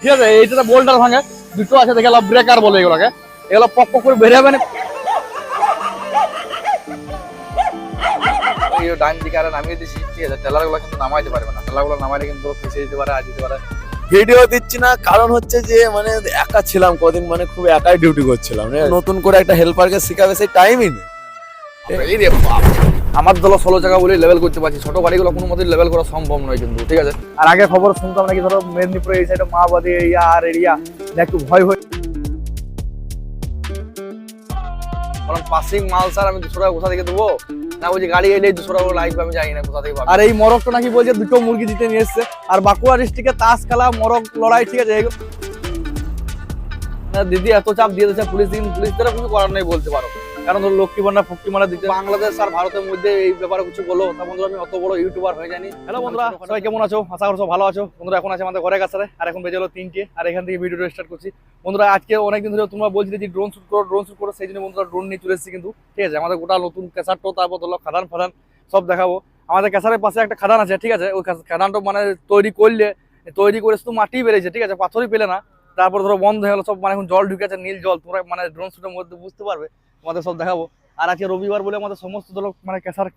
ঠিক আছে এইটা বোল্ডার ভাঙে দুটো আছে দেখে ব্রেকার বলে এগুলোকে। এগুলো পক পক করে বেরিয়ে যাবে ডান দিকে আরে নামিয়ে দিছি ঠিক আছে টেলারগুলো কিন্তু নামাইতে পারবে না। টেলারগুলো নামাইলে কিন্তু ফেসে দিতে পারে আজ দিতে পারে। ভিডিও দিচ্ছি না কারণ হচ্ছে যে মানে একা ছিলাম কদিন মানে খুব একাই ডিউটি করছিলাম নতুন করে একটা হেল্পারকে শিখাবে সেই টাইমই নেই। এই রে বাপ। আমার দল ষোলো জায়গা বলে লেভেল করতে পারছি। ছোট গাড়িগুলো কোনো মতে লেভেল করা সম্ভব নয় কিন্তু, ঠিক আছে? আর আগে খবর শুনতাম নাকি ধরো মেদিনীপুরে এই সাইডে মাওবাদী এরিয়া আর এরিয়া একটু ভয় ভয় দিদি এত চাপ দিয়ে দিচ্ছে পুলিশ দিন, পুলিশ দ্বারা কিছু করার নেই বলতে পারো। কারণ ধরো লক্ষ্মী ভান্ডার ফুক্তি মারা দিতে বাংলাদেশ আর ভারতের মধ্যে এই ব্যাপারে কিছু বলো। তা বন্ধুরা আমি অত বড় ইউটিউবার হয়ে যায়নি হ্যালো বন্ধুরা সবাই কেমন আছো? আশা করছ ভালো আছো। বন্ধুরা এখন আছে আমাদের ঘরে কাছে আর এখন বেজে হলো তিনটে আর এখান থেকে ভিডিওটা স্টার্ট করছি। বন্ধুরা আজকে অনেকদিন ধরে তোমরা বলছিলে যে ড্রোন শুট করো ড্রোন শুট করো সেই জন্য বন্ধুরা ড্রোন নিয়ে চলে এসেছি কিন্তু। ঠিক আছে আমাদের গোটা নতুন ক্যাসারটো তারপর ধরো খাদান ফাদান সব দেখাবো। আমাদের ক্যাসারের পাশে একটা খাদান আছে ঠিক আছে? ওই খাদানটা মানে তৈরি করলে তৈরি করে শুধু মাটি বেড়েছে ঠিক আছে? পাথরই পেলে না। তারপর ধরো বন্ধ হয়ে গেলো সব মানে এখন জল ঢুকেছে নীল জল। তোমরা মানে ড্রোন শুটের মধ্যে বুঝতে পারবে। তোমাদের সব দেখাবো। আর আজকে রবিবার বলে আমাদের সমস্ত ধরো মানে ক্যাসার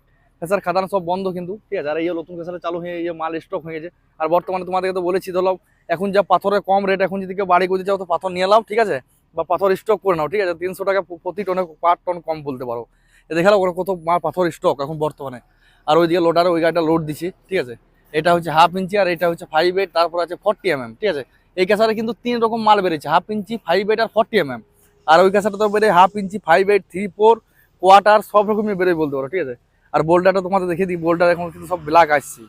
ক্যাসার খাদান সব বন্ধ কিন্তু, ঠিক আছে? আর এই নতুন ক্যাসারে চালু হয়ে, এই মাল স্টক হয়ে গেছে। আর বর্তমানে তোমাদেরকে তো বলেছি, ধরো এখন যা পাথরের কম রেট এখন যদি কেউ বাড়ি করতে চাও তো পাথর নিয়ে নাও, ঠিক আছে? বা পাথর স্টক করে নাও, ঠিক আছে? তিনশো টাকা প্রতি টনে পার টন কম বলতে পারো। দেখাল ওরা কত মাল পাথর স্টক এখন বর্তমানে। আর ওইদিকে লোডারে ওই গাড়িটা লোড দিছি, ঠিক আছে? এটা হচ্ছে হাফ ইঞ্চি আর এটা হচ্ছে ফাইভ এইট তারপর আছে ফর্টি এম ঠিক আছে? এই ক্যাসারে কিন্তু তিন রকম মাল বেড়েছে হাফ ইঞ্চি ফাইভ এইট আর ফর্টি এম আর ওই ক্যাসারটা তো বেড়ে half inch five eight three four quarter সব রকমই বেড়ে বলতে পারো ঠিক আছে? আর বোল্ডারটা তোমাদের দেখিয়ে দিই বোল্ডার এখন কিন্তু সব ব্ল্যাক আসছে।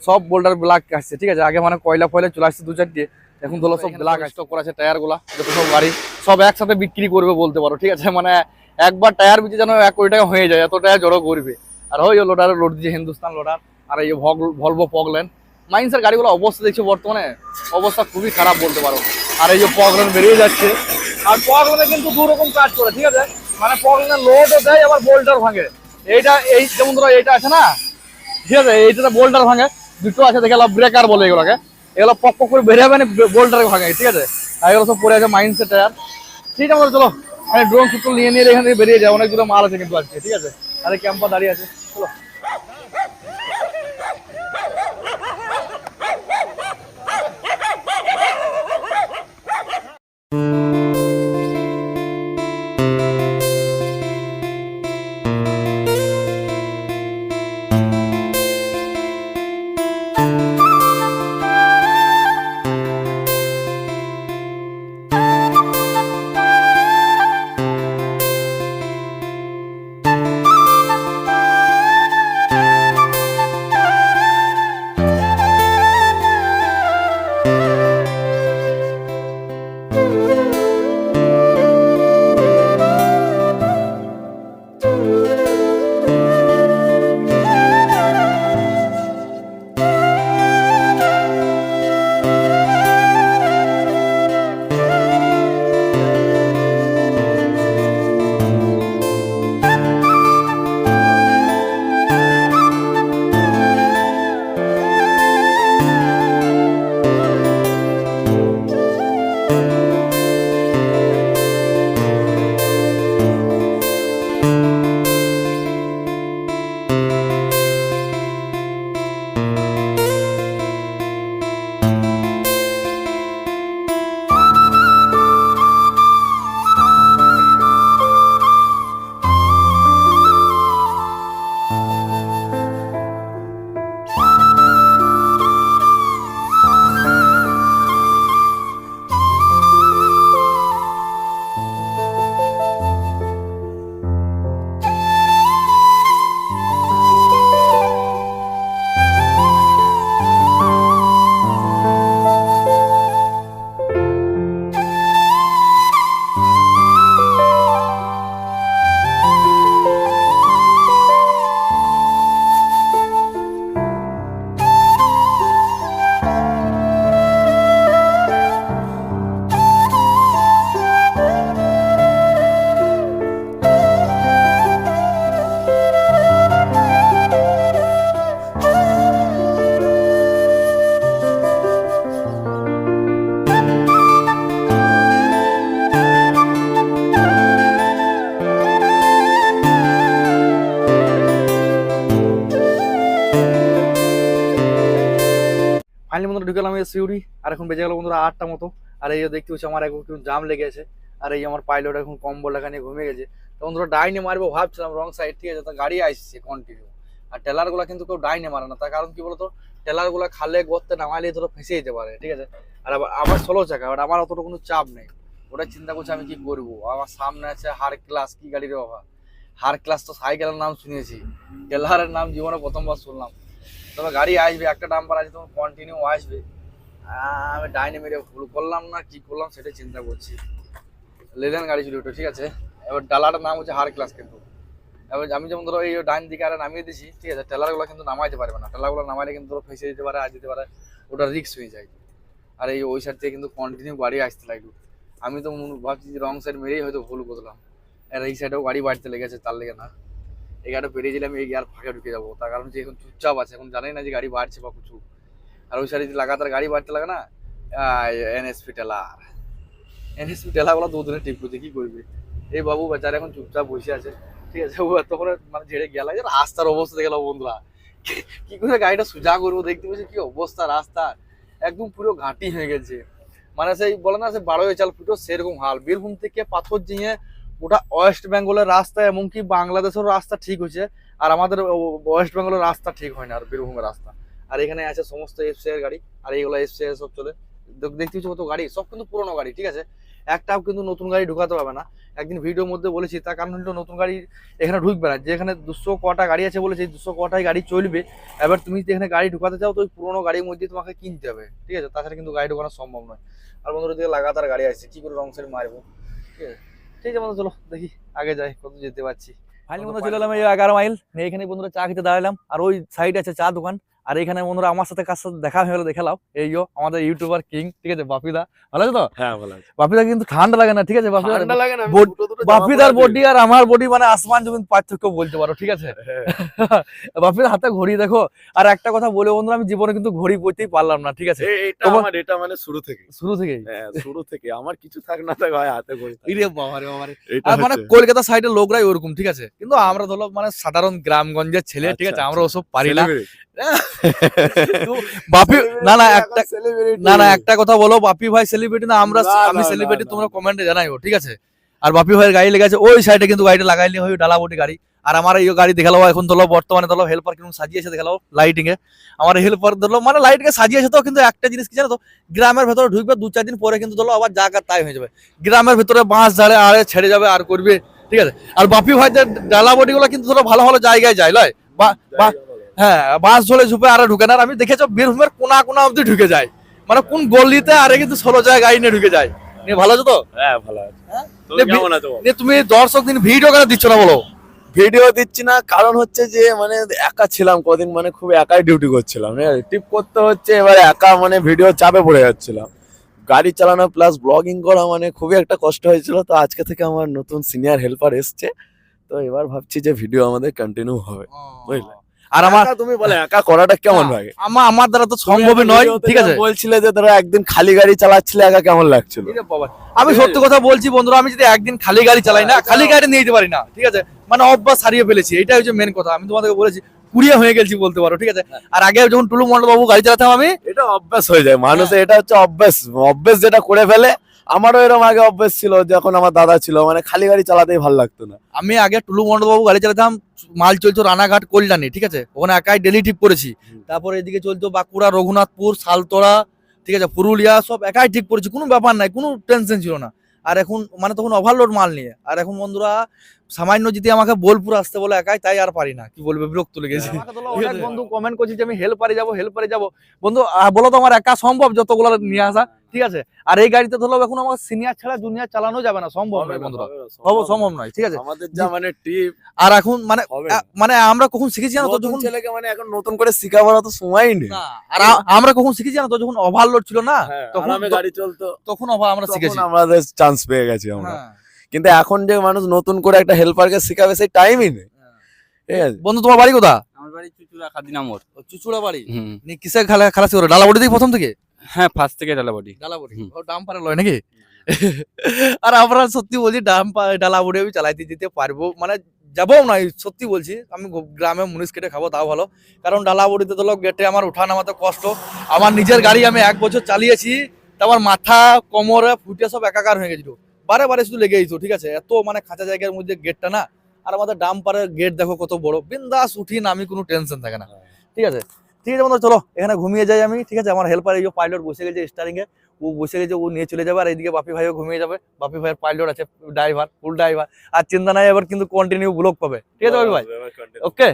সব বোল্ডার ব্ল্যাক আসছে ঠিক আছে? আগে মানে কয়লা ফয়লা চলে আসছে দু চারটে এখন ধরো সব ব্ল্যাক স্টক করা আছে টায়ারগুলা যত সব গাড়ি সব একসাথে বিক্রি করবে বলতে পারো ঠিক আছে? মানে একবার টায়ার বিচে যেন এক কোটি টাকা হয়ে যায় এত টায়ার জড়ো করবে। আর ওই লোডারে লোড দিচ্ছে হিন্দুস্তান লোডার আর এই ভলভো পগলেন মাইন্সের গাড়িগুলো অবস্থা দেখছ বর্তমানে? অবস্থা খুবই খারাপ বলতে পারো। আর এই যে পগলেন বেরিয়ে যাচ্ছে আর পগলাতে কিন্তু দু রকম কাজ করে, ঠিক আছে? মানে পগলাতে লোডও দেয়, আবার বোল্টার ভাঙে। এইটা, এই যেমন ধরো এইটা আছে না? ঠিক আছে? এইটা বোল্টার ভাঙে, দুটো আছে, দেখে ব্রেকার বলে এগুলোকে। এগুলো পক পক করে বেরিয়ে মানে বোল্টার ভাঙে, ঠিক আছে? আর এগুলো সব পরে আছে মাইন্ড সেট আর ঠিক আছে, চলো। আমি ড্রোন সুতো নিয়ে নিয়ে এখান থেকে বেরিয়ে যায় অনেকগুলো মাল আছে কিন্তু আজকে, ঠিক আছে? আরে ক্যাম্পা দাঁড়িয়ে আছে, চলো। ঢুকেলাম এই সিউড়ি, আর এখন বেজে গেল বন্ধুরা আটটা মতো। আর এই দেখতে পাচ্ছি আমার এখন একটু জাম লেগে আছে, আর এই আমার পাইলট এখন কম্বল লেখা নিয়ে ঘুমিয়ে গেছে। তো বন্ধুরা ডাইনে মারবো ভাবছিলাম রং সাইড ঠিক আছে গাড়ি আসছে কন্টিনিউ আর টেলারগুলা কিন্তু কেউ ডাইনে মারে না, তার কারণ কি বলতো, টেলারগুলা খালে গর্তে নামাইলে ধরো ফেসে যেতে পারে, ঠিক আছে। আর আবার আমার ষোলো চাকা বাট আমার অতটা কোনো চাপ নেই। ওটা চিন্তা করছি আমি কি করব, আমার সামনে আছে হার ক্লাস কি গাড়ির বাবা হার ক্লাস তো সাইকেলের নাম শুনেছি, টেলারের নাম জীবনে প্রথমবার শুনলাম। তবে গাড়ি আসবে, একটা ডাম্পার আছে তোমার কন্টিনিউ আসবে। আমি ডাইনে মেরে ভুল করলাম না, কি করলাম সেটা চিন্তা করছি। লেলেন গাড়ি ছিল ওটা ঠিক আছে? এবার ডালাটার নাম হচ্ছে হার ক্লাস কিন্তু। এবার আমি যেমন ধরো এই ডাইন দিকে আরে নামিয়ে দিছি, ঠিক আছে? টেলারগুলো কিন্তু নামাইতে পারবে না। টেলারগুলো নামাইলে কিন্তু ধরো ফেসে যেতে পারে আজ যেতে পারে, ওটা রিক্স হয়ে যায়। আর এই ওই সাইড থেকে কিন্তু কন্টিনিউ গাড়ি আসতে লাগল। আমি তো ভাবছি রং সাইড মেরেই হয়তো ভুল করলাম। আর এই সাইডেও গাড়ি বাড়তে লেগেছে, তার লেগে না। এই গাড়িটা পেরিয়ে গেলে আমি এই আর ফাঁকে ঢুকে যাব। তার কারণ যে এখন চুপচাপ আছে, এখন জানাই না যে গাড়ি বাড়ছে বা কিছু। আর ওই সাইডে লাগাতার গাড়ি বাড়তে লাগে না এনএসপি টেলার এনএসপি টেলারগুলো দুদিনে টিপ করছে কি করবে। এই বাবু বেচারা এখন চুপচাপ বসে আছে। ঠিক আছে, ও এত করে মানে ঝেড়ে গেল রাস্তার অবস্থা দেখে গেল বন্ধুরা। কি- করে গাড়িটা সোজা করব দেখতে পাচ্ছি কি অবস্থা রাস্তা? একদম পুরো ঘাটি হয়ে গেছে। মানে সেই বলে না, সে বারো চাল ফুটো, সেরকম হাল। বীরভূম থেকে পাথর জিঙে ওটা ওয়েস্ট বেঙ্গলের রাস্তা, এমনকি বাংলাদেশের রাস্তা ঠিক হয়েছে। আর আমাদের ওয়েস্ট বেঙ্গলের রাস্তা ঠিক হয় না, আর বীরভূমের রাস্তা। আর এখানে আছে সমস্ত এফসি এর গাড়ি, আর এইগুলো এফসি এর সব চলে। দেখ- দেখতে পাচ্ছি কত গাড়ি? সব কিন্তু পুরোনো গাড়ি, ঠিক আছে? একটাও কিন্তু নতুন গাড়ি ঢুকাতে পারবে না। একদিন ভিডিওর মধ্যে বলেছি, তার কারণ হলো নতুন গাড়ি এখানে ঢুকবে না। যেখানে দুশো কটা গাড়ি আছে বলেছে দুশো কটাই গাড়ি চলবে। এবার তুমি যদি এখানে গাড়ি ঢুকাতে চাও, তো ওই পুরোনো গাড়ির মধ্যে তোমাকে কিনতে হবে, ঠিক আছে? তাছাড়া কিন্তু গাড়ি ঢোকানো সম্ভব নয়। আর বন্ধুরা দিকে লাগাতার গাড়ি আসছে, কি করে রং সাইড মারবো? ঠিক আছে? ঠিক আছে বন্ধু চলো দেখি আগে যাই কত যেতে পারছি। ফাইনালি বন্ধু চলে এলাম এই এগারো মাইল এখানে বন্ধুরা চা খেতে দাঁড়ালাম। আর ওই সাইড আছে চা দোকান। আর এখানে বন্ধুরা আমার সাথে কার সাথে দেখা হয়ে গেলো দেখালাম এই যো আমাদের ইউটিউবার কিং ঠিক আছে বাপিদা। ভালো আছে তো? হ্যাঁ ভালো আছে। বাপিদা কিন্তু ঠান্ডা লাগে না ঠিক আছে বাপিদা? ঠান্ডা লাগে না বাপিদার বডি আর আমার বডি মানে আসমান জমিন পার্থক্য বলতে পারো ঠিক আছে। হ্যাঁ। বাপিদার হাতে ঘড়ি দেখো। আর একটা কথা বলে বন্ধুরা আমি জীবনে কিন্তু ঘড়ি পরতেই পারলাম না ঠিক আছে? এটা আমার এটা মানে শুরু থেকে। শুরু থেকে হ্যাঁ শুরু থেকে। আমার কিছু থাক না থাক হয় হাতে করে ইরে বাবারে বাবারে এটা আর মানে কলকাতা সাইডের লোকরাই ওরকম ঠিক আছে? কিন্তু আমরা ধরো মানে সাধারণ গ্রামগঞ্জের ছেলে ঠিক আছে? আচ্ছা, আমরা ওসব পারি না। বাপি না না একটা না না একটা কথা বলো বাপি ভাই সেলিব্রিটি না আমরা আমি সেলিব্রিটি তোমরা। কমেন্টে জানাইও ঠিক আছে? আর বাপি ভাইয়ের গাড়ি লেগেছে ওই সাইডে কিন্তু গাড়িটা লাগাইলে হয় ডালাবটি গাড়ি। আর আমার এই গাড়ি দেখাল এখন ধরো বর্তমানে ধরো হেল্পার কীরকম সাজিয়েছে দেখাল লাইটিং এ। আমার হেল্পার ধরলো মানে লাইটিং এ সাজিয়েছে তো কিন্তু একটা জিনিস কি জানো তো গ্রামের ভেতরে ঢুকবে দু চার দিন পরে কিন্তু ধরো আবার জায়গা তাই হয়ে যাবে। গ্রামের ভেতরে বাঁশ ঝাড়ে আড়ে ছেড়ে যাবে আর করবে ঠিক আছে? আর বাপি ভাই ভাইদের ডালাবটি গুলো কিন্তু ধরো ভালো ভালো জায়গায় যায় লয়? বা। হ্যাঁ বাঁশ ঝোলে ঝুপে আর ঢুকে না। আর আমি দেখেছ বীরভূমের কোনা কোনা অব্দি ঢুকে যায়। মানে কোন গলিতে আরে কিন্তু ষোলো জায়গায় গাড়ি নিয়ে ঢুকে যায়। নিয়ে ভালো আছো তো? হ্যাঁ ভালো আছে। হ্যাঁ? আছো? তুমি দর্শক দিন ভিডিও কেন দিচ্ছ না বলো? ভিডিও দিচ্ছি না কারণ হচ্ছে যে মানে একা ছিলাম কদিন মানে খুব একাই ডিউটি করছিলাম। টিপ করতে হচ্ছে এবার একা মানে ভিডিও চাপে পড়ে যাচ্ছিলাম। গাড়ি চালানো প্লাস ব্লগিং করা মানে খুবই একটা কষ্ট হয়েছিল। তো আজকে থেকে আমার নতুন সিনিয়র হেল্পার এসছে। তো এবার ভাবছি যে ভিডিও আমাদের কন্টিনিউ হবে। বুঝলে? আর আমার তুমি বলে একা করাটা কেমন লাগে? আমার আমার দ্বারা তো সম্ভবই নয় ঠিক আছে? বলছিলে যে ধরো একদিন খালি গাড়ি চালাচ্ছিলে একা কেমন লাগছিল? আমি সত্যি কথা বলছি বন্ধুরা আমি যদি একদিন খালি গাড়ি চালাই না খালি গাড়ি নিয়ে যেতে পারি না ঠিক আছে? মানে অভ্যাস হারিয়ে ফেলেছি এটাই হচ্ছে মেন কথা। আমি তোমাদেরকে বলেছি কুড়িয়ে হয়ে গেছি বলতে পারো ঠিক আছে? আর আগে যখন টুলু মন্ডল বাবু গাড়ি চালাতাম আমি এটা অভ্যাস হয়ে যায় মানুষের এটা হচ্ছে অভ্যাস। অভ্যাস যেটা করে ফেলে আমারও এরকম আগে অভ্যাস ছিল যখন আমার দাদা ছিল মানে খালি গাড়ি চালাতেই ভালো লাগতো না। আমি আগে টুলু মন্ডল বাবু গাড়ি চালাতাম মাল চলতো রানাঘাট কল্যাণী ঠিক আছে? ওখানে একাই ডেলি ঠিক করেছি। তারপরে এদিকে চলতো বাঁকুড়া রঘুনাথপুর সালতোড়া ঠিক আছে? পুরুলিয়া সব একাই ঠিক করেছি কোনো ব্যাপার নাই কোনো টেনশন ছিল না। আর এখন মানে তখন ওভারলোড মাল নিয়ে। আর এখন বন্ধুরা সামান্য যদি আমাকে বোলপুর আসতে বলে একাই তাই আর পারি না। কি বলবে বিরক্ত লেগেছে বন্ধু কমেন্ট করছি যে আমি হেল্প হেল্পারে যাব হেল্পারে যাব। বন্ধু আহ, বলো তো আমার একা সম্ভব যতগুলো নিয়ে আসা? ঠিক আছে? আর এই গাড়িতে ধরো এখন আমার সিনিয়র ছাড়া জুনিয়র চালানো যাবে না সম্ভব নয় বন্ধুরা। সম্ভব সম্ভব নয় ঠিক আছে? আমাদের যা মানে টিপ আর এখন মানে মানে আমরা কখন শিখেছি জানো তো যখন? ছেলেকে মানে এখন নতুন করে শিখাবার তো সময়ই নেই। আর আমরা কখন শিখেছি জানো তো যখন ওভারলোড ছিল না হ্যাঁ, তখন আমি গাড়ি চলতো। তখন ওভার আমরা তখন শিখেছি। আমাদের চান্স পেয়ে গেছি আমরা। হ্যাঁ। কিন্তু এখন যে মানুষ নতুন করে একটা হেল্পারকে শিখাবে সেই টাইমই নেই। ঠিক আছে? বন্ধু তোমার বাড়ি কোথা আমার বাড়ি চুচুড়া খাদিনা মোড় চুচুড়া বাড়ি? হুম। নি কিসে খেলা খালাসি করে ডালাবড়ি থেকে প্রথম থেকে? হ্যাঁ ফার্স্ট থেকে ডালাবাড়ি। ডালাবড়ি। ও ডাম পারে লয় নাকি? আর আমরা সত্যি বলছি ডাম পা- ডালাবড়ি আমি চালাইতে যেতে পারব। মানে যাব না সত্যি বলছি। আমি গ্রামে মুনিশ কেটে খাব তাও ভালো। কারণ ডালাবড়িতে তো লোক গেটে আমার উঠা নামাতে কষ্ট। আমার নিজের গাড়ি আমি এক বছর চালিয়েছি। তারপর মাথা কোমরে ফুটে সব একাকার হয়ে গেছিল। বারে বারে শুধু লেগে যেত ঠিক আছে? এত মানে খাঁচা জায়গার মধ্যে গেটটা না? আর আমাদের ডাম্পারের গেট দেখো কত বড়। বিন্দাস উঠি না আমি কোনো টেনশন থাকে না। ঠিক আছে? ঠিক আছে বন্ধু চলো এখানে ঘুমিয়ে যাই আমি ঠিক আছে? আমার হেল্পার এই যে পাইলট বসে গেছে স্টারিং এ ও বসে গেছে ও নিয়ে চলে যাবে আর এইদিকে বাপি ভাইও ঘুমিয়ে যাবে। বাপি ভাইয়ের পাইলট আছে ড্রাইভার ফুল ড্রাইভার আর চিন্তা নাই এবার কিন্তু কন্টিনিউ ব্লক পাবে। ঠিক আছে বাপি ভাই? ওকে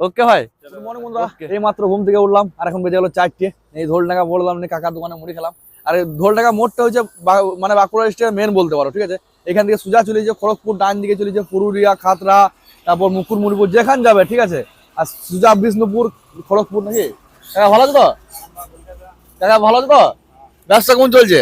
ওকে ভাই? মনে বন্ধুরা। এই মাত্র ঘুম থেকে উঠলাম আর এখন বেজে গেলো চারটে। এই ধোল টাকা বললাম নি কাকার দোকানে মুড়ি খেলাম। আর ধোল টাকা মোড়টা হচ্ছে বা- মানে বাঁকুড়া ডিস্ট্রিক্টের মেন বলতে পারো ঠিক আছে? এখান থেকে সোজা চলে যে খড়গপুর ডান দিকে চলে যে পুরুলিয়া খাতরা তারপর মুকুরমণিপুর যেখান যাবে ঠিক আছে? আর সুজা বিষ্ণুপুর, খড়গপুর নাকি? কাকা ভালো আছে তো? কাকা ভালো আছে তো? ব্যবসা কেমন চলছে?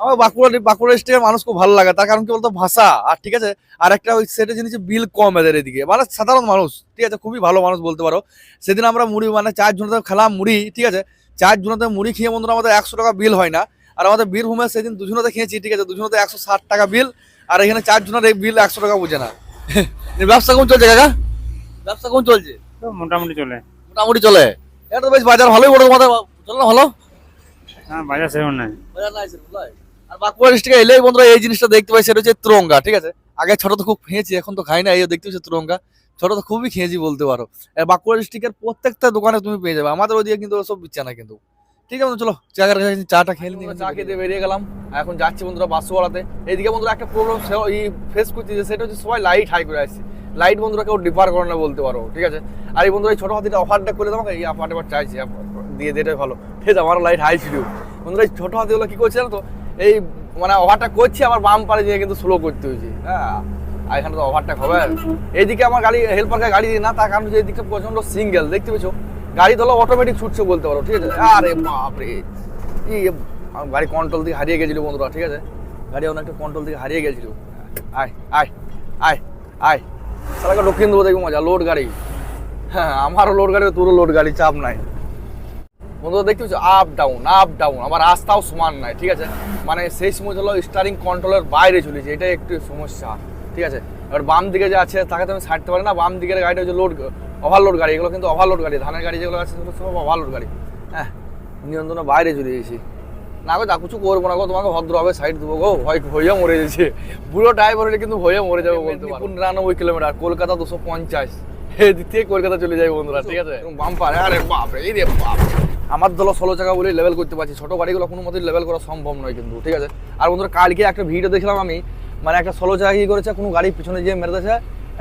আমার বাঁকুড়া বাঁকুড়া ডিস্ট্রিক্টের মানুষ খুব ভালো লাগে, তার কারণ কি বলতো ভাষা? আর ঠিক আছে, আর একটা ওই সেটা জিনিস বিল কম এদের এদিকে। মানে সাধারণ মানুষ, ঠিক আছে, খুবই ভালো মানুষ বলতে পারো। সেদিন আমরা মুড়ি মানে চার জনতে খেলাম মুড়ি, ঠিক আছে, চার জনতে মুড়ি খেয়ে বন্ধুরা আমাদের একশো টাকা বিল হয় না। আর আমাদের বীরভূমে সেদিন দুজনতে খেয়েছি, ঠিক আছে দুজনতে একশো ষাট টাকা বিল, আর এখানে চার জনের এই বিল একশো টাকা বুঝে না। ব্যবসা কেমন চলছে কাকা? ব্যবসা কেমন চলছে? তো মোটামুটি চলে। মোটামুটি চলে। এটা তো বেশ বাজার ভালোই বড় তোমাদের চলো না ভালো? হ্যাঁ বাজার সেরকম নাই। বাজার নাই সেরকম, আর বাঁকুড়া ডিস্ট্রিক্টে এলেই বন্ধুরা এই জিনিসটা দেখতে পাই সেটা হচ্ছে ত্রঙ্গা ঠিক আছে? আগে ছোট তো খুব খেয়েছি এখন তো খাই না এই দেখতে পাচ্ছি ত্রঙ্গা। ছোট তো খুবই খেয়েছি বলতে পারো। বাঁকুড়া ডিস্ট্রিক্টের প্রত্যেকটা দোকানে তুমি পেয়ে যাবে। আমাদের ওদিকে কিন্তু ওসব দিচ্ছে না কিন্তু। ঠিক আছে চলো চায়ের কাছে চাটা খেয়ে নিই। চা খেতে বেরিয়ে গেলাম। এখন যাচ্ছি বন্ধুরা বাসুয়ালাতে এইদিকে বন্ধুরা একটা প্রবলেম ফেস করছি যে সেটা হচ্ছে সবাই লাইট হাই করে আসছে। লাইট বন্ধুরা কেউ ডিপার করে না বলতে পারো, ঠিক আছে? আর এই বন্ধুরা এই ছোটো হাতিটা অফারটা করে তোমাকে, এই অফারটা এবার চাইছি দিয়ে দেটাই ভালো। ঠিক আছে আমারও লাইট হাই ছিল। বন্ধুরা এই ছোট হাতিগুলো কী করছে তো? এই মানে ওভারটা করছি আমার বাম পারে দিয়ে কিন্তু স্লো করতে হয়েছে। হ্যাঁ আর এখানে তো ওভারটা হবে। এইদিকে আমার গাড়ি হেল্পারকে গাড়ি দিই না, তার কারণ হচ্ছে এইদিকে প্রচণ্ড সিঙ্গেল দেখতে পেছো গাড়ি ধরো অটোমেটিক ছুটছে বলতে পারো, ঠিক আছে? আরে বাপরে! আমার গাড়ি কন্ট্রোল থেকে হারিয়ে গেছিল বন্ধুরা, ঠিক আছে? গাড়ি অনেকটা কন্ট্রোল থেকে হারিয়ে গেছিল। আয় আয় আয় আয়। সারাকে দক্ষিণ দেবো, দেখব মজা, লোড গাড়ি। হ্যাঁ আমারও লোড গাড়ি, তোরও লোড গাড়ি, চাপ নাই। বন্ধুরা, দেখতে পাচ্ছ আপ ডাউন আপ ডাউন আমার রাস্তাও সমান নাই, ঠিক আছে? মানে সেই সময় হলো স্টারিং কন্ট্রোলের বাইরে চলেছে এটা একটু সমস্যা, ঠিক আছে? এবার বাম দিকে যে আছে, তাকে তো আমি ছাড়তে পারি না, বাম দিকের গাড়িটা হচ্ছে লোড ওভারলোড গাড়ি, এগুলো কিন্তু ওভারলোড গাড়ি, ধানের গাড়ি যেগুলো আছে, সেগুলো সব ওভারলোড গাড়ি। হ্যাঁ নিয়ন্ত্রণের বাইরে চলে গেছি। না গো যা কিছু করব না গো তোমাকে ভদ্রভাবে সাইড দেবো গো ভয় ভয়ে মরে যাচ্ছে। বুড়ো ড্রাইভার হলে কিন্তু ভয়ে মরে যাবে বলতে পারো। নিরানব্বই কিলোমিটার কলকাতা দুশো পঞ্চাশ। এদিক থেকে কলকাতা চলে যাবে বন্ধুরা ঠিক আছে? বাম্পার আরে বাপরে এই রে বাপ আমার দল ষোলো চাকা বলে লেভেল করতে পারছি ছোটো গাড়িগুলো কোনো মতেই লেভেল করা সম্ভব নয় কিন্তু ঠিক আছে? আর বন্ধুরা কালকে একটা ভিডিও দেখলাম আমি মানে একটা ষোলো চাকা কি করেছে কোনো গাড়ি পিছনে যে মেরে দিয়েছে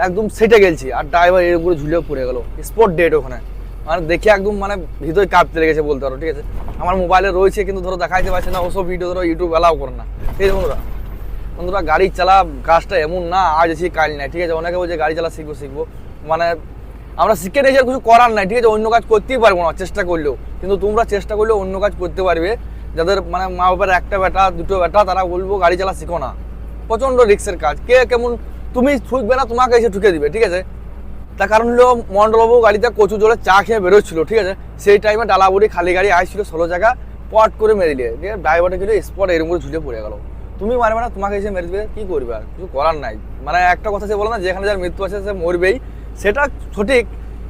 একদম সেটে গেছি আর ড্রাইভার এর উপরে ঝুলেও পড়ে গেল। স্পট ডেট ওখানে। মানে দেখে একদম মানে ভিতরে কাঁপতে লেগেছে বলতে পারো, ঠিক আছে? আমার মোবাইলে রয়েছে কিন্তু ধরো দেখাইতে পারছে না, ওসব ভিডিও ধরো ইউটিউব অ্যালাউ করে না। ঠিক আছে বন্ধুরা বন্ধুরা গাড়ি চালা কাজটা এমন না, আজ আছি কাল নাই, ঠিক আছে? অনেকে বলছে গাড়ি চালা শিখব শিখব। মানে আমরা শিখে নিয়েছি আর কিছু করার নাই, ঠিক আছে? অন্য কাজ করতেই পারব না, চেষ্টা করলেও। কিন্তু তোমরা চেষ্টা করলেও অন্য কাজ করতে পারবে। যাদের মানে মা বাবার একটা বেটা দুটো বেটা তারা বলব গাড়ি চালা শিখো না। প্রচণ্ড রিক্সের কাজ। কে কেমন, তুমি ঠুকবে না, তোমাকে এসে ঠুকে দিবে, ঠিক আছে? তার কারণ হলো মন্ডলবাবু গাড়িতে কচু জলে চা খেয়ে বেরোচ্ছিল, ঠিক আছে? সেই টাইমে ডালাবুড়ি খালি গাড়ি আসছিল ষোলো জায়গা পট করে মেরে দিলে ঠিক আছে ড্রাইভারটা ছিল স্পট এরম করে ঝুলে পড়ে গেল। তুমি মারবে না তোমাকে এসে মেরে দেবে কি করবে আর? কিছু করার নাই। মানে একটা কথা সে বলে না, যেখানে যার মৃত্যু আছে সে মরবেই। সেটা সঠিক,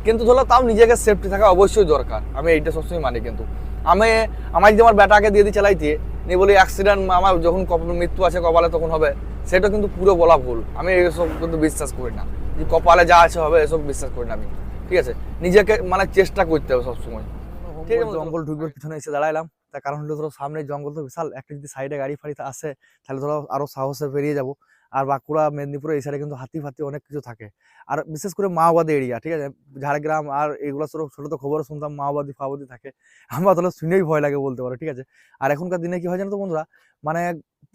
কিন্তু ধরো তাও নিজেকে সেফটি থাকা অবশ্যই দরকার। আমি এইটা সবসময় মানি কিন্তু। আমি আমার যদি আমার ব্যাটাকে দিয়ে দিই চালাইতে, নিয়ে বলি অ্যাক্সিডেন্ট আমার যখন মৃত্যু আছে কপালে তখন হবে, সেটা কিন্তু পুরো বলা ভুল। আমি এসব কিন্তু বিশ্বাস করি না। কপালে যা আছে হবে এসব বিশ্বাস করি না আমি। ঠিক আছে? নিজেকে মানে চেষ্টা করতে হবে সবসময়। ঠিক আছে? জঙ্গল ঢুকবে পিছনে এসে দাঁড়াইলাম। তার কারণ হলো ধরো সামনে জঙ্গল তো বিশাল একটা যদি সাইডে গাড়ি ফাড়িতে আসে তাহলে ধরো আরও সাহসে বেরিয়ে যাব। আর বাঁকুড়া মেদিনীপুরে এই সাইডে কিন্তু হাতি ফাতি অনেক কিছু থাকে। আর বিশেষ করে মাওবাদী এরিয়া ঠিক আছে? ঝাড়গ্রাম আর এগুলো ছোট ছোট তো খবর শুনতাম মাওবাদী ফাওবাদী থাকে। আমার তাহলে শুনেই ভয় লাগে বলতে পারো ঠিক আছে? আর এখনকার দিনে কি হয় জানো তো বন্ধুরা? মানে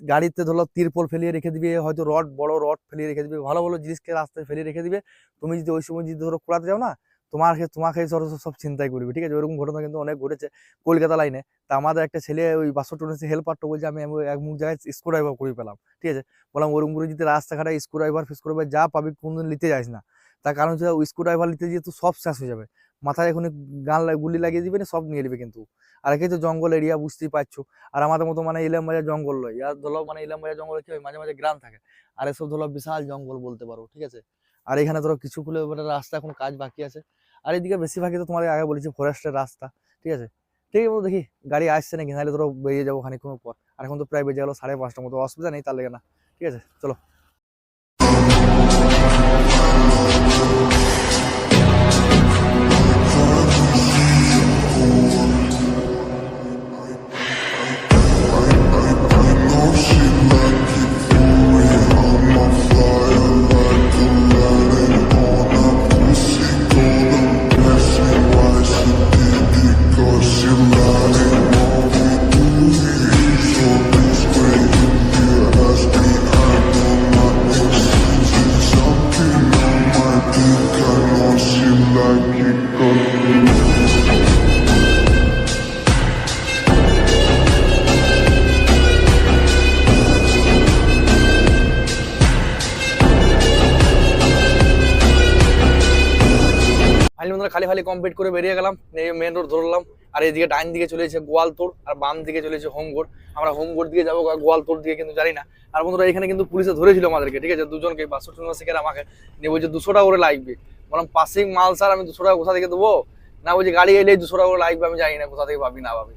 গাড়িতে ধরো তিরপল ফেলিয়ে রেখে দিবে, হয়তো রড, বড় রড ফেলিয়ে রেখে দিবে, ভালো ভালো জিনিসকে রাস্তায় ফেলিয়ে রেখে দিবে। তুমি যদি ওই সময় যদি ধরো কুড়াতে যাও না তোমার তোমাকে সব চিন্তাই করবে, ঠিক আছে? ওরকম ঘটনা কিন্তু অনেক ঘটেছে কলকাতা লাইনে তা আমাদের একটা ছেলে ওই বাসর বাসট্রেনে হেল্পারটা বলছে, আমি এক মুখ জায়গায় স্ক্রু ড্রাইভার করে পেলাম ঠিক আছে? বললাম, ওরকম করে যদি রাস্তাঘাটে স্ক্রু ড্রাইভার ফিস্ক্রু যা পাবি, কোনদিন নিতে যাস না। তার কারণ হচ্ছে স্ক্রু ড্রাইভার নিতে গিয়ে তো সব শেষ হয়ে যাবে। মাথায় এখন গান গুলি লাগিয়ে দিবে, সব নিয়ে নেবে কিন্তু। আর একে তো জঙ্গল এরিয়া বুঝতেই পারছ। আর আমাদের মতো মানে ইলাম বাজার জঙ্গল নয়। আর ধরো মানে ইলাম বাজার জঙ্গলে কি হয় মাঝে মাঝে গ্রাম থাকে। আর এসব ধরো বিশাল জঙ্গল বলতে পারো, ঠিক আছে? আর এখানে ধরো কিছু কিলোমিটার রাস্তা এখন কাজ বাকি আছে। আর এদিকে বেশিরভাগই তো তোমাদের আগে বলেছি ফরেস্টের রাস্তা, ঠিক আছে? ঠিক আছে দেখি গাড়ি আসছে নাকি? নাহলে ধরো বেরিয়ে যাব খানিক্ষণ পর। আর এখন তো প্রায় বেজে গেলো সাড়ে পাঁচটার মতো, অসুবিধা নেই, তার লেগে না, ঠিক আছে? চলো। বন্ধুরা খালি খালি কমপ্লিট করে বেরিয়ে গেলাম। মেন রোড ধরলাম। আর এইদিকে ডাইন দিকে চলে এসেছে গোয়ালতোড়, আর বাম দিকে চলে এসেছে হোমগোড়। আমরা হোমগোড় দিকে যাব গোয়ালতোড় দিকে কিন্তু জানি না। আর বন্ধুরা, এখানে কিন্তু পুলিশে ধরেছিল আমাদেরকে, ঠিক আছে? দুজনকে বাষট্টি শিখে আমাকে। নিয়ে বলছে দুশো টাকা করে লাগবে বললাম পাসিং মাল স্যার আমি দুশো টাকা কোথা থেকে দেবো? না, বলছি, গাড়ি এলে দুশো টাকা করে লাগবে আমি জানি না, কোথা থেকে পাবি, না পাবি।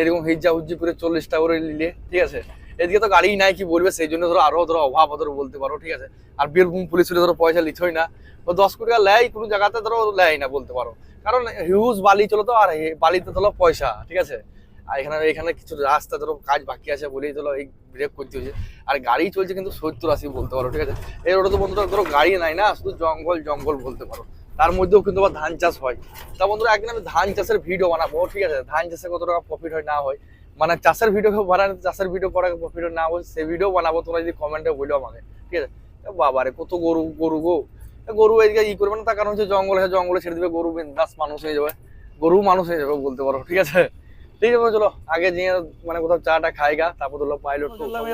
এরকম হিজ্জা হুজ্জি করে চল্লিশ টাকা করে নিলে, ঠিক আছে? এদিকে তো গাড়ি নাই, কি বলবে? সেই জন্য ধরো আরও ধরো অভাব, ধরো বলতে পারো, ঠিক আছে? আর বীরভূম পুলিশ ধরো পয়সা লিছই না। ও দশ কোটি টাকা লেয়, কোনো জায়গাতে ধরো লেয় না বলতে পারো। কারণ হিউজ বালি চলো তো, আর বালিতে তোলো পয়সা, ঠিক আছে? আর এখানে এখানে কিছু রাস্তা ধরো কাজ বাকি আছে বলেই তোলো এই ব্রেক করতে হচ্ছে আর গাড়ি চলছে কিন্তু সত্তর আশি বলতে পারো, ঠিক আছে? এই রোডে তো বন্ধুরা ধরো গাড়ি নাই না, শুধু জঙ্গল জঙ্গল বলতে পারো। তার মধ্যেও কিন্তু আবার ধান চাষ হয়। তা বন্ধুরা একদিন আমি ধান চাষের ভিডিও বানাবো, ঠিক আছে? ধান চাষে কত টাকা প্রফিট হয় না হয়। মানে চাষের ভিডিও বানানো, চাষের ভিডিও করা প্রফিট না হয় সেই ভিডিও বানাবো, তোমরা যদি কমেন্টে বলো আমাকে, ঠিক আছে? বাবারে, কত গরু গরু গো। গরু এদিকে ই করবে না, তার কারণ হচ্ছে জঙ্গল আছে জঙ্গলে ছেড়ে দিবে, গরু বিন্দাস মানুষ হয়ে যাবে। গরু মানুষ হয়ে যাবে বলতে পারো, ঠিক আছে? ঠিক আছে, চলো, আগে নিয়ে মানে কোথাও চাটা খাই গা, তারপর ধরলো পাইলট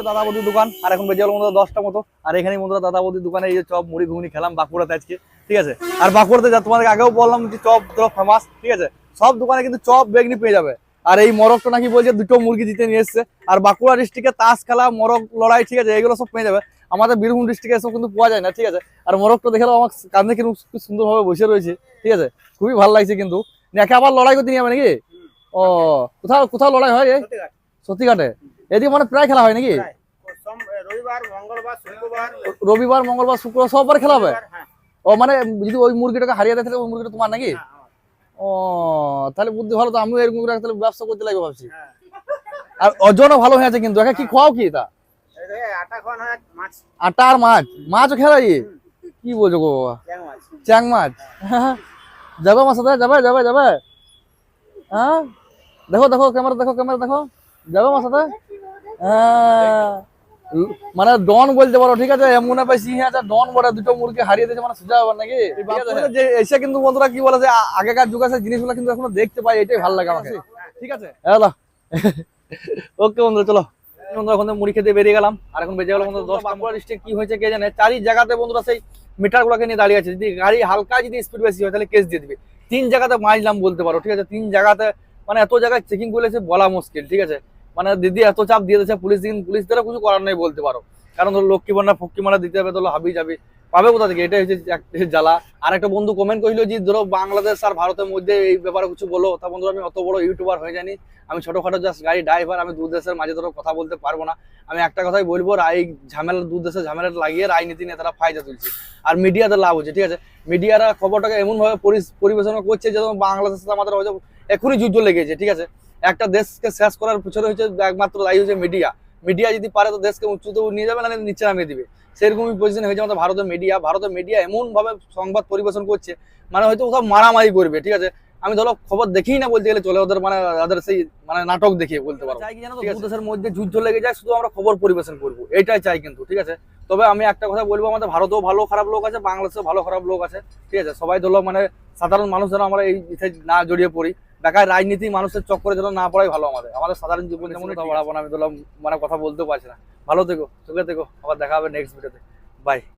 দাদা বৌদির দোকান, আর এখন বেজে গেলো বন্ধুরা দশটা মতো, আর এখানে বন্ধুরা দাদা বৌদির দোকানে এই যে চপ, মুড়ি, ঘুগনি খেলাম বাঁকুড়াতে আজকে, ঠিক আছে? আর বাঁকুড়াতে যা তোমাদের আগেও বললাম যে চপ ধরো ফেমাস ঠিক আছে? সব দোকানে কিন্তু চপ, বেগনি পেয়ে যাবে। আর এই মরকটা নাকি বলছে দুটো মুরগি দিতে নিয়ে এসছে। আর বাঁকুড়া ডিস্ট্রিক্টে তাস খেলা মরক লড়াই ঠিক আছে এগুলো সব পেয়ে যাবে। আমাদের বীরভূম ডিস্ট্রিক্টে এসব কিন্তু পাওয়া যায় না ঠিক আছে। আর মরকটা দেখে আমার কাঁধে কিন্তু খুব সুন্দরভাবে বসে রয়েছে ঠিক আছে। খুবই ভালো লাগছে কিন্তু। একে আবার লড়াই করতে নিয়ে যাবে নাকি? ও কোথাও কোথাও লড়াই হয় এই? সত্যিঘাটে এদিকে মানে প্রায় খেলা হয় নাকি? রবিবার মঙ্গলবার শুক্রবার। সববার খেলা হবে? হ্যাঁ। ও মানে যদি ওই মুরগিটাকে হারিয়ে দেয় তাহলে ওই মুরগিটা তোমার নাকি? ও তাহলে বুদ্ধি ভালো তো আমিও এরকম করে তাহলে ব্যবসা করতে লাগবে ভাবছি। হ্যাঁ। আর ওজনও ভালো হয়েছে কিন্তু একা কি খাওয়াও কি তা আটা হয় মাছ। আর মাছ? মাছও খেলাই কি? বলছো গো বাবা? চ্যাং মাছ। মাছ? যাবে আমার সাথে যাবে যাবে যাবে। হ্যাঁ? দেখো দেখো ক্যামেরা দেখো ক্যামেরা দেখো। যাবে আমার সাথে? হ্যাঁ। মানে ডন বলতে পারো ঠিক আছে? এমন একটা সিংহ আছে ডন বড় দুটো মুরগি হারিয়ে দিয়েছে মানে সোজা ব্যাপার নাকি? যে এসে কিন্তু বন্ধুরা কি বলে যে আগেকার যুগ আছে জিনিসগুলো কিন্তু এখনও দেখতে পাই এটাই ভালো লাগে আমাকে। ঠিক আছে? হ্যালো ওকে বন্ধু চলো। বন্ধুরা এখন মুড়ি খেতে বেরিয়ে গেলাম। আর এখন বেজে গেল বন্ধু দশ বাঁকুড়া ডিস্ট্রিক্ট কি হয়েছে কে জানে? চারি জায়গাতে বন্ধুরা সেই নিয়ে দাঁড়িয়ে আছে। যদি গাড়ি হালকা যদি স্পিড বেশি হয় তাহলে কেস দিয়ে দিবে। তিন জায়গাতে মাইলাম বলতে পারো ঠিক আছে? তিন জায়গাতে মানে এত জায়গায় চেকিং করেছে বলা মুশকিল ঠিক আছে? মানে দিদি এত চাপ দিয়ে দিয়েছে, পুলিশ দিন পুলিশ দ্বারা কিছু করার নেই বলতে পারো। কারণ ধরো লক্ষ্মী বন্যা ফক্কি মারা দিতে হবে, ধরো হাবি যাবি পাবে কোথা থেকে? এটাই হচ্ছে জ্বালা। আর একটা বন্ধু কমেন্ট করিল যে, ধরো বাংলাদেশ আর ভারতের মধ্যে এই ব্যাপারে কিছু বলো। তা বন্ধু আমি অত বড় ইউটিউবার হয়ে জানি আমি ছোটখাটো জাস্ট গাড়ি ড্রাইভার আমি দু দেশের মাঝে ধরো কথা বলতে পারব না। আমি একটা কথাই বলব রাই ঝামেলা দু দেশের ঝামেলা লাগিয়ে রাজনীতি নেতারা ফায়দা তুলছে। আর মিডিয়াতে লাভ হচ্ছে, ঠিক আছে? মিডিয়ারা খবরটাকে এমন ভাবে পরিস- পরিবেশনা করছে যেন বাংলাদেশের সাথে আমাদের হয়তো এখনই যুদ্ধ লেগেছে, ঠিক আছে? একটা দেশকে শেষ করার পিছনে হচ্ছে একমাত্র দায়ী হচ্ছে মিডিয়া মিডিয়া যদি পারে তো দেশকে উঁচুতে নিয়ে যাবে না নিচে নামিয়ে দিবে। সেরকমই পজিশন হয়েছে আমাদের ভারতের মিডিয়া ভারতের মিডিয়া এমন ভাবে সংবাদ পরিবেশন করছে মানে হয়তো কোথাও মারামারি করবে ঠিক আছে? আমি ধরো খবর দেখেই না বলতে গেলে চলে ওদের মানে ওদের সেই মানে নাটক দেখিয়ে বলতে পারব আছে? দু দেশের মধ্যে যুদ্ধ লেগে যায় শুধু আমরা খবর পরিবেশন করব এটাই চাই কিন্তু ঠিক আছে? তবে আমি একটা কথা বলব আমাদের ভারতেও ভালো খারাপ লোক আছে বাংলাদেশেও ভালো খারাপ লোক আছে ঠিক আছে? সবাই ধরো মানে সাধারণ মানুষ যেন আমরা এই না জড়িয়ে পড়ি। বেকার রাজনীতি মানুষের চক্করে যেন না পড়াই ভালো আমাদের। আমাদের সাধারণ জীবন যেমন কথা বাড়াবো না আমি ধরলাম মানে কথা বলতেও পারছি না। ভালো থেকো চোখে থেকো আবার দেখা হবে নেক্সট ভিডিওতে বাই